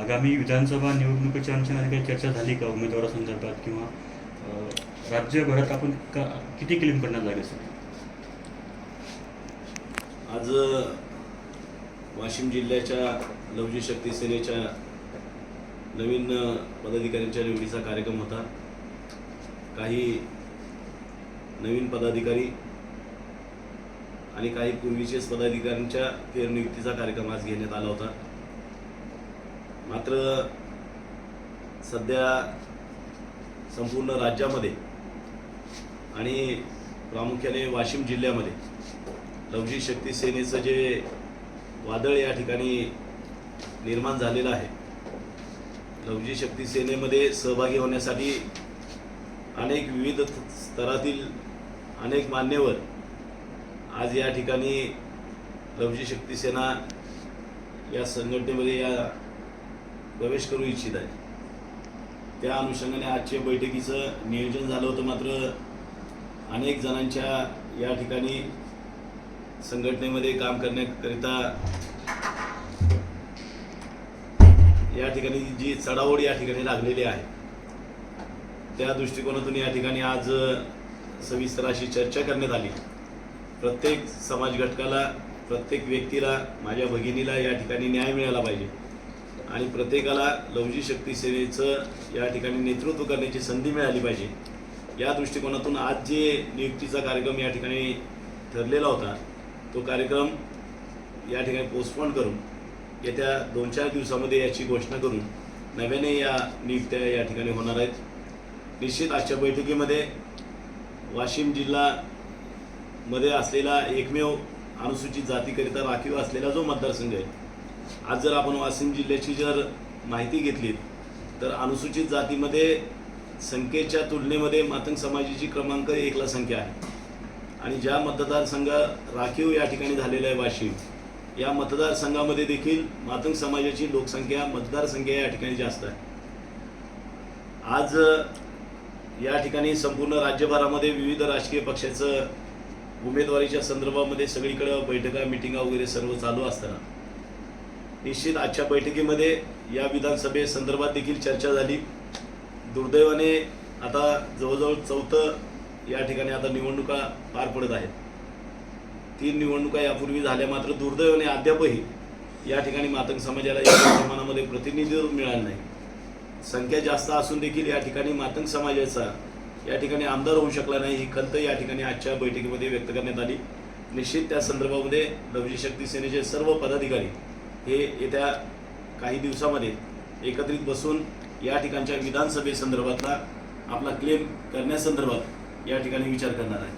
आगामी विधानसभा निवडणुकीच्या अनुषंगाने काही चर्चा झाली का उमेदवारासंदर्भात किंवा राज्यभरात आपण का किती क्लेम करण्यात लागेल सर? आज वाशिम जिल्ह्याच्या लवजी शक्ती सेनेच्या नवीन पदाधिकाऱ्यांच्या निवडीचा कार्यक्रम होता. काही नवीन पदाधिकारी आणि काही पूर्वीचेच पदाधिकाऱ्यांच्या फेरनियुक्तीचा कार्यक्रम आज घेण्यात आला होता. मात्र सध्या संपूर्ण राज्यामध्ये आणि प्रामुख्याने वाशिम जिल्ह्यामध्ये लवजी शक्ती सेनेचं जे वादळ या ठिकाणी निर्माण झालेलं आहे लवजी शक्ती सेनेमध्ये सहभागी होण्यासाठी अनेक विविध स्तरातील अनेक मान्यवर आज या ठिकाणी लवजी शक्ती सेना या संघटनेमध्ये या प्रवेश करू इच्छित आहे त्या अनुषंगाने आजच्या बैठकीचं नियोजन झालं होतं मात्र अनेक जणांच्या या ठिकाणी संघटनेमध्ये काम करण्याकरिता या ठिकाणी जी चढाओढ या ठिकाणी लागलेली आहे त्या दृष्टिकोनातून या ठिकाणी आज सविस्तर अशी चर्चा करण्यात आली. प्रत्येक समाज घटकाला प्रत्येक व्यक्तीला माझ्या भगिनीला या ठिकाणी न्याय मिळाला पाहिजे. आणि प्रत्येकाला लवजी शक्ती सेनेचं या ठिकाणी नेतृत्व करण्याची संधी मिळाली पाहिजे. या दृष्टिकोनातून आज जे नियुक्तीचा कार्यक्रम या ठिकाणी ठरलेला होता तो कार्यक्रम या ठिकाणी पोस्टपोन करून येत्या दोन चार दिवसामध्ये याची घोषणा करून नव्याने या नियुक्त्या या ठिकाणी होणार आहेत. निश्चित आजच्या बैठकीमध्ये वाशिम जिल्हा मध्ये असलेला एकमेव अनुसूचित जातीकरिता राखीव असलेला जो मतदारसंघ आहे आज जर आपण वाशिम जिल्ह्याची जर माहिती घेतली तर अनुसूचित जातीमध्ये संख्येच्या तुलनेमध्ये मातंग समाजाची क्रमांक एकला संख्या आहे. आणि ज्या मतदारसंघ राखीव या ठिकाणी झालेला आहे वाशिम या मतदारसंघामध्ये देखील मातंग समाजाची लोकसंख्या मतदारसंख्या या ठिकाणी जास्त आहे. आज या ठिकाणी संपूर्ण राज्यभरामध्ये विविध राजकीय पक्षाचं उमेदवारीच्या संदर्भामध्ये सगळीकडं बैठका मिटिंगा वगैरे सर्व चालू असताना निश्चित आजच्या बैठकीमध्ये या विधानसभेसंदर्भात देखील चर्चा झाली. दुर्दैवाने आता जवळजवळ चौथं या ठिकाणी आता निवडणुका पार पडत आहेत. तीन निवडणुका यापूर्वी झाल्या मात्र दुर्दैवाने अद्यापही या ठिकाणी मातंग समाजाला या प्रमाणामध्ये प्रतिनिधित्व मिळालं नाही. संख्या जास्त असून देखील या ठिकाणी मातंग समाजाचा या ठिकाणी आमदार होऊ शकला नाही ही खंत या ठिकाणी आजच्या बैठकीमध्ये व्यक्त करण्यात आली. निश्चित त्या संदर्भामध्ये लवजी शक्ती सेनेचे सर्व पदाधिकारी हे येत्या काही दिवसामध्ये एकत्रित बसून या ठिकाणच्या विधानसभेसंदर्भातला आपला क्लेम करण्यासंदर्भात या ठिकाणी विचार करणार आहे.